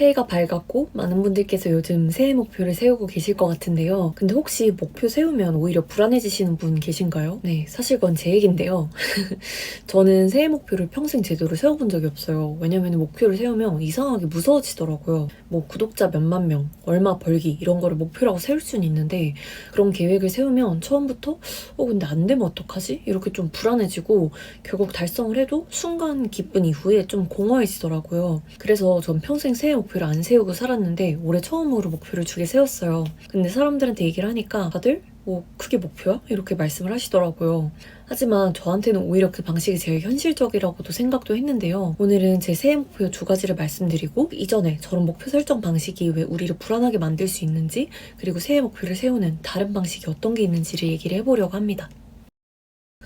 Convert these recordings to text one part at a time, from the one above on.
새해가 밝았고 많은 분들께서 요즘 새해 목표를 세우고 계실 것 같은데요. 근데 혹시 목표 세우면 오히려 불안해지시는 분 계신가요? 네, 사실 그건 제 얘긴데요. 저는 새해 목표를 평생 제대로 세워본 적이 없어요. 왜냐면 목표를 세우면 이상하게 무서워지더라고요. 뭐 구독자 몇만 명, 얼마 벌기 이런 거를 목표라고 세울 수는 있는데 그런 계획을 세우면 처음부터 어 근데 안 되면 어떡하지? 이렇게 좀 불안해지고 결국 달성을 해도 순간 기쁜 이후에 좀 공허해지더라고요. 그래서 전 평생 새해 목표 를 안 세우고 살았는데 올해 처음으로 목표를 두개 세웠어요. 근데 사람들한테 얘기를 하니까 다들 뭐 그게 목표야? 이렇게 말씀을 하시더라고요. 하지만 저한테는 오히려 그 방식이 제일 현실적이라고도 생각도 했는데요. 오늘은 제 새해 목표 두 가지를 말씀드리고 이전에 저런 목표 설정 방식이 왜 우리를 불안하게 만들 수 있는지 그리고 새해 목표를 세우는 다른 방식이 어떤 게 있는지를 얘기를 해보려고 합니다.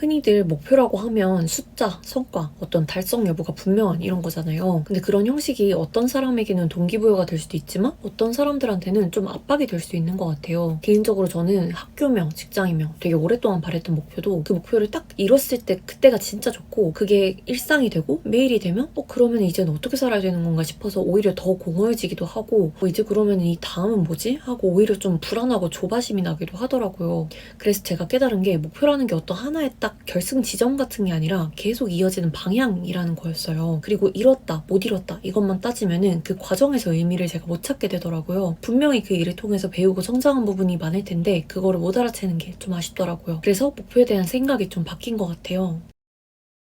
흔히들 목표라고 하면 숫자, 성과, 어떤 달성 여부가 분명한 이런 거잖아요. 근데 그런 형식이 어떤 사람에게는 동기부여가 될 수도 있지만 어떤 사람들한테는 좀 압박이 될 수 있는 것 같아요. 개인적으로 저는 학교명, 직장이명 되게 오랫동안 바랬던 목표도 그 목표를 딱 이뤘을 때 그때가 진짜 좋고 그게 일상이 되고 매일이 되면 어 그러면 이제는 어떻게 살아야 되는 건가 싶어서 오히려 더 공허해지기도 하고 어, 이제 그러면 이 다음은 뭐지? 하고 오히려 좀 불안하고 조바심이 나기도 하더라고요. 그래서 제가 깨달은 게 목표라는 게 어떤 하나의 딱 결승 지점 같은 게 아니라 계속 이어지는 방향이라는 거였어요. 그리고 이뤘다, 못 이뤘다 이것만 따지면은 그 과정에서 의미를 제가 못 찾게 되더라고요. 분명히 그 일을 통해서 배우고 성장한 부분이 많을 텐데 그거를 못 알아채는 게 좀 아쉽더라고요. 그래서 목표에 대한 생각이 좀 바뀐 것 같아요.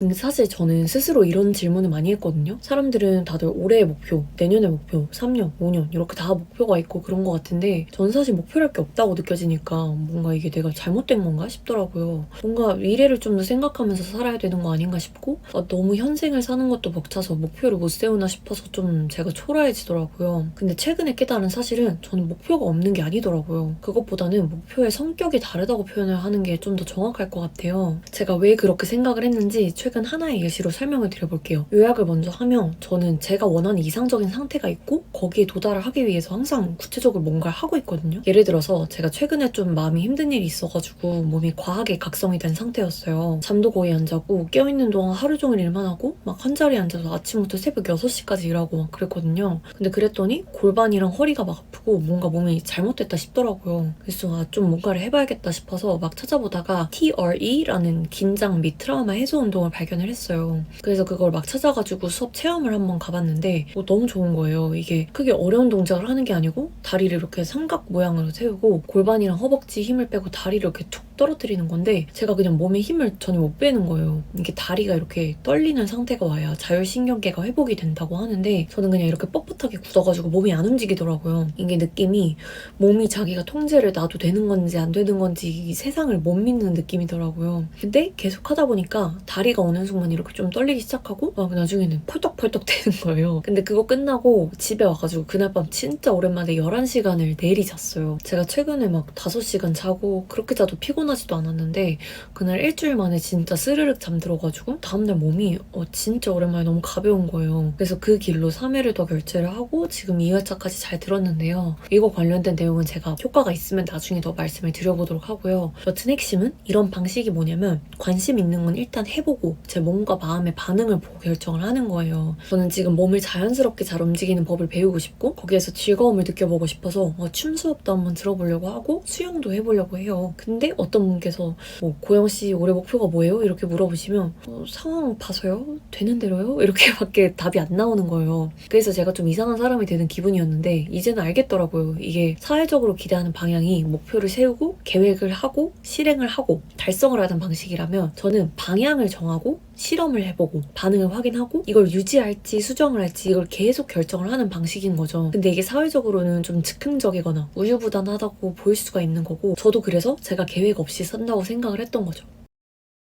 근데 사실 저는 스스로 이런 질문을 많이 했거든요. 사람들은 다들 올해의 목표, 내년의 목표, 3년, 5년 이렇게 다 목표가 있고 그런 것 같은데 전 사실 목표랄 게 없다고 느껴지니까 뭔가 이게 내가 잘못된 건가 싶더라고요. 뭔가 미래를 좀 더 생각하면서 살아야 되는 거 아닌가 싶고 아, 너무 현생을 사는 것도 벅차서 목표를 못 세우나 싶어서 좀 제가 초라해지더라고요. 근데 최근에 깨달은 사실은 저는 목표가 없는 게 아니더라고요. 그것보다는 목표의 성격이 다르다고 표현을 하는 게 좀 더 정확할 것 같아요. 제가 왜 그렇게 생각을 했는지 최근 하나의 예시로 설명을 드려볼게요. 요약을 먼저 하면 저는 제가 원하는 이상적인 상태가 있고 거기에 도달을 하기 위해서 항상 구체적으로 뭔가를 하고 있거든요. 예를 들어서 제가 최근에 좀 마음이 힘든 일이 있어가지고 몸이 과하게 각성이 된 상태였어요. 잠도 거의 안 자고 깨어있는 동안 하루 종일 일만 하고 막 한 자리에 앉아서 아침부터 새벽 6시까지 일하고 막 그랬거든요. 근데 그랬더니 골반이랑 허리가 막 아프고 뭔가 몸이 잘못됐다 싶더라고요. 그래서 아, 좀 뭔가를 해봐야겠다 싶어서 막 찾아보다가 TRE라는 긴장 및 트라우마 해소 운동을 발견을 했어요. 그래서 그걸 막 찾아가지고 수업 체험을 한번 가봤는데 어, 너무 좋은 거예요. 이게 크게 어려운 동작을 하는 게 아니고 다리를 이렇게 삼각 모양으로 세우고 골반이랑 허벅지 힘을 빼고 다리를 이렇게 툭 떨어뜨리는 건데 제가 그냥 몸에 힘을 전혀 못 빼는 거예요. 이게 다리가 이렇게 떨리는 상태가 와야 자율신경계가 회복이 된다고 하는데 저는 그냥 이렇게 뻣뻣하게 굳어가지고 몸이 안 움직이더라고요. 이게 느낌이 몸이 자기가 통제를 놔도 되는 건지 안 되는 건지 이 세상을 못 믿는 느낌이더라고요. 근데 계속 하다 보니까 다리가 어느 순간 이렇게 좀 떨리기 시작하고 막 나중에는 펄떡펄떡 되는 거예요. 근데 그거 끝나고 집에 와가지고 그날 밤 진짜 오랜만에 11시간을 내리 잤어요. 제가 최근에 막 5시간 자고 그렇게 자도 피곤 하지도 않았는데 그날 일주일 만에 진짜 스르륵 잠들어가지고 다음날 몸이 어, 진짜 오랜만에 너무 가벼운 거예요. 그래서 그 길로 3회를 더 결제를 하고 지금 2회차까지 잘 들었는데요. 이거 관련된 내용은 제가 효과가 있으면 나중에 더 말씀을 드려보도록 하고요. 여튼 핵심은 이런 방식이 뭐냐면 관심 있는 건 일단 해보고 제 몸과 마음의 반응을 보고 결정을 하는 거예요. 저는 지금 몸을 자연스럽게 잘 움직이는 법을 배우고 싶고 거기에서 즐거움을 느껴보고 싶어서 어, 춤 수업도 한번 들어보려고 하고 수영도 해보려고 해요. 근데 어떤 분께서 뭐 고영 씨 올해 목표가 뭐예요? 이렇게 물어보시면 어, 상황 봐서요? 되는 대로요? 이렇게밖에 답이 안 나오는 거예요. 그래서 제가 좀 이상한 사람이 되는 기분이었는데 이제는 알겠더라고요. 이게 사회적으로 기대하는 방향이 목표를 세우고 계획을 하고 실행을 하고 달성을 하는 방식이라면 저는 방향을 정하고 실험을 해보고 반응을 확인하고 이걸 유지할지 수정을 할지 이걸 계속 결정을 하는 방식인 거죠. 근데 이게 사회적으로는 좀 즉흥적이거나 우유부단하다고 보일 수가 있는 거고 저도 그래서 제가 계획 없이 산다고 생각을 했던 거죠.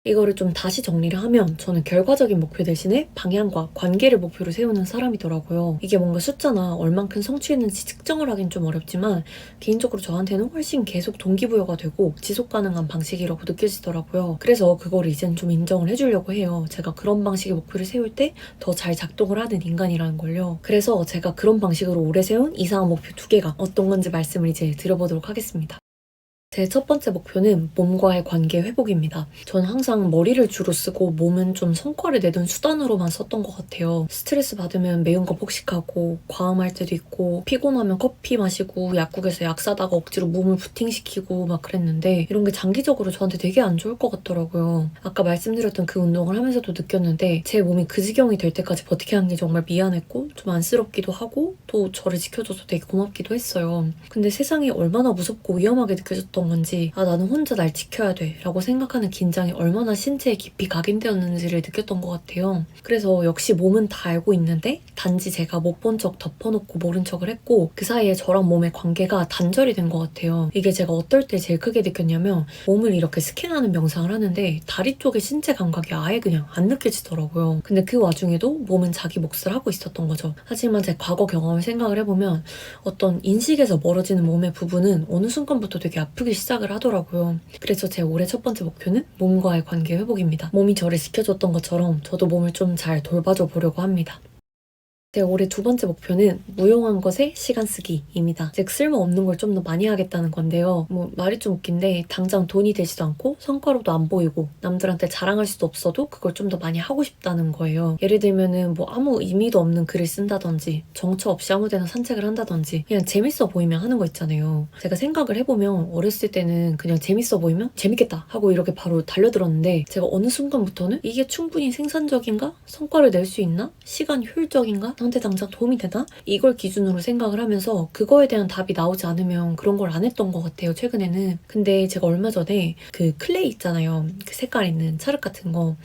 이거를 좀 다시 정리를 하면 저는 결과적인 목표 대신에 방향과 관계를 목표로 세우는 사람이더라고요. 이게 뭔가 숫자나 얼만큼 성취했는지 측정을 하긴 좀 어렵지만 개인적으로 저한테는 훨씬 계속 동기부여가 되고 지속 가능한 방식이라고 느껴지더라고요. 그래서 그거를 이젠 좀 인정을 해주려고 해요. 제가 그런 방식의 목표를 세울 때 더 잘 작동을 하는 인간이라는 걸요. 그래서 제가 그런 방식으로 오래 세운 이상한 목표 두 개가 어떤 건지 말씀을 이제 드려보도록 하겠습니다. 제 첫 번째 목표는 몸과의 관계 회복입니다. 전 항상 머리를 주로 쓰고 몸은 좀 성과를 내던 수단으로만 썼던 것 같아요. 스트레스 받으면 매운 거 폭식하고 과음할 때도 있고 피곤하면 커피 마시고 약국에서 약 사다가 억지로 몸을 부팅시키고 막 그랬는데 이런 게 장기적으로 저한테 되게 안 좋을 것 같더라고요. 아까 말씀드렸던 그 운동을 하면서도 느꼈는데 제 몸이 그 지경이 될 때까지 버티게 한 게 정말 미안했고 좀 안쓰럽기도 하고 또 저를 지켜줘서 되게 고맙기도 했어요. 근데 세상이 얼마나 무섭고 위험하게 느껴졌던 건지 아 나는 혼자 날 지켜야 돼 라고 생각하는 긴장이 얼마나 신체에 깊이 각인되었는지를 느꼈던 것 같아요. 그래서 역시 몸은 다 알고 있는데 단지 제가 못 본 척 덮어놓고 모른 척을 했고 그 사이에 저랑 몸의 관계가 단절이 된 것 같아요. 이게 제가 어떨 때 제일 크게 느꼈냐면 몸을 이렇게 스캔하는 명상을 하는데 다리 쪽의 신체 감각이 아예 그냥 안 느껴지더라고요. 근데 그 와중에도 몸은 자기 몫을 하고 있었던 거죠. 하지만 제 과거 경험을 생각을 해보면 어떤 인식에서 멀어지는 몸의 부분은 어느 순간부터 되게 아프기 시작을 하더라고요. 그래서 제 올해 첫 번째 목표는 몸과의 관계 회복입니다. 몸이 저를 지켜줬던 것처럼 저도 몸을 좀 잘 돌봐줘 보려고 합니다. 제 올해 두 번째 목표는 무용한 것에 시간 쓰기입니다. 즉 쓸모없는 걸 좀 더 많이 하겠다는 건데요. 뭐 말이 좀 웃긴데 당장 돈이 되지도 않고 성과로도 안 보이고 남들한테 자랑할 수도 없어도 그걸 좀 더 많이 하고 싶다는 거예요. 예를 들면은 뭐 아무 의미도 없는 글을 쓴다든지 정처 없이 아무데나 산책을 한다든지 그냥 재밌어 보이면 하는 거 있잖아요. 제가 생각을 해보면 어렸을 때는 그냥 재밌어 보이면 재밌겠다 하고 이렇게 바로 달려들었는데 제가 어느 순간부터는 이게 충분히 생산적인가? 성과를 낼 수 있나? 시간 효율적인가? 나한테 당장 도움이 되나? 이걸 기준으로 생각을 하면서 그거에 대한 답이 나오지 않으면 그런 걸 안 했던 것 같아요, 최근에는. 근데 제가 얼마 전에 그 클레이 있잖아요. 그 색깔 있는 찰흙 같은 거.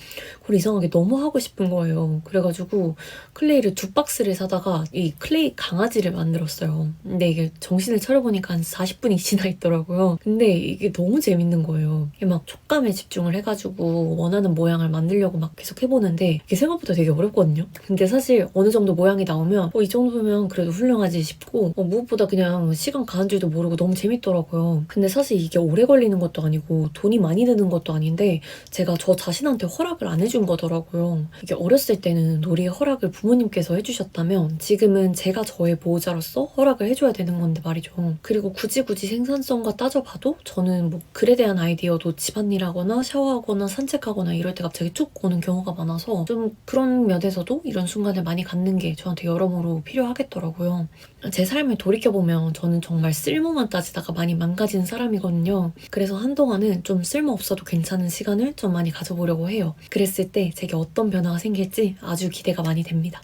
그걸 이상하게 너무 하고 싶은 거예요. 그래가지고 클레이를 두 박스를 사다가 이 클레이 강아지를 만들었어요. 근데 이게 정신을 차려보니까 한 40분이 지나 있더라고요. 근데 이게 너무 재밌는 거예요. 이게 막 촉감에 집중을 해가지고 원하는 모양을 만들려고 막 계속 해보는데 이게 생각보다 되게 어렵거든요. 근데 사실 어느 정도 모양이 나오면 어, 이 정도면 그래도 훌륭하지 싶고 어, 무엇보다 그냥 시간 가는 줄도 모르고 너무 재밌더라고요. 근데 사실 이게 오래 걸리는 것도 아니고 돈이 많이 드는 것도 아닌데 제가 저 자신한테 허락을 안 해준 거더라고요. 이게 어렸을 때는 놀이의 허락을 부모님께서 해주셨다면 지금은 제가 저의 보호자로서 허락을 해줘야 되는 건데 말이죠. 그리고 굳이 굳이 생산성과 따져봐도 저는 뭐 글에 대한 아이디어도 집안일하거나 샤워하거나 산책하거나 이럴 때 갑자기 쭉 오는 경우가 많아서 좀 그런 면에서도 이런 순간을 많이 갖는 게 저한테 여러모로 필요하겠더라고요. 제 삶을 돌이켜보면 저는 정말 쓸모만 따지다가 많이 망가진 사람이거든요. 그래서 한동안은 좀 쓸모없어도 괜찮은 시간을 좀 많이 가져보려고 해요. 그랬을 때 제게 어떤 변화가 생길지 아주 기대가 많이 됩니다.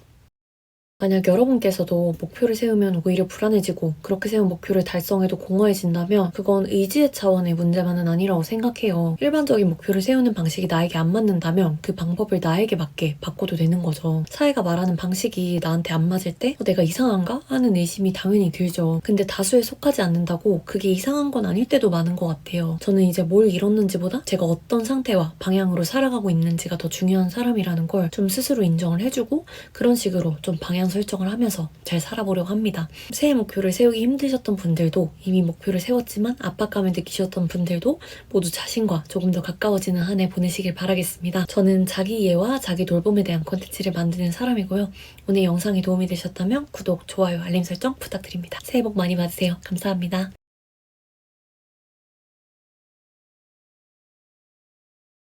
만약 여러분께서도 목표를 세우면 오히려 불안해지고 그렇게 세운 목표를 달성해도 공허해진다면 그건 의지의 차원의 문제만은 아니라고 생각해요. 일반적인 목표를 세우는 방식이 나에게 안 맞는다면 그 방법을 나에게 맞게 바꿔도 되는 거죠. 사회가 말하는 방식이 나한테 안 맞을 때 어, 내가 이상한가? 하는 의심이 당연히 들죠. 근데 다수에 속하지 않는다고 그게 이상한 건 아닐 때도 많은 것 같아요. 저는 이제 뭘 이뤘는지보다 제가 어떤 상태와 방향으로 살아가고 있는지가 더 중요한 사람이라는 걸 좀 스스로 인정을 해주고 그런 식으로 좀 방향 설정을 하면서 잘 살아보려고 합니다. 새해 목표를 세우기 힘드셨던 분들도 이미 목표를 세웠지만 압박감을 느끼셨던 분들도 모두 자신과 조금 더 가까워지는 한 해 보내시길 바라겠습니다. 저는 자기 이해와 자기 돌봄에 대한 콘텐츠를 만드는 사람이고요. 오늘 영상이 도움이 되셨다면 구독, 좋아요, 알림 설정 부탁드립니다. 새해 복 많이 받으세요. 감사합니다.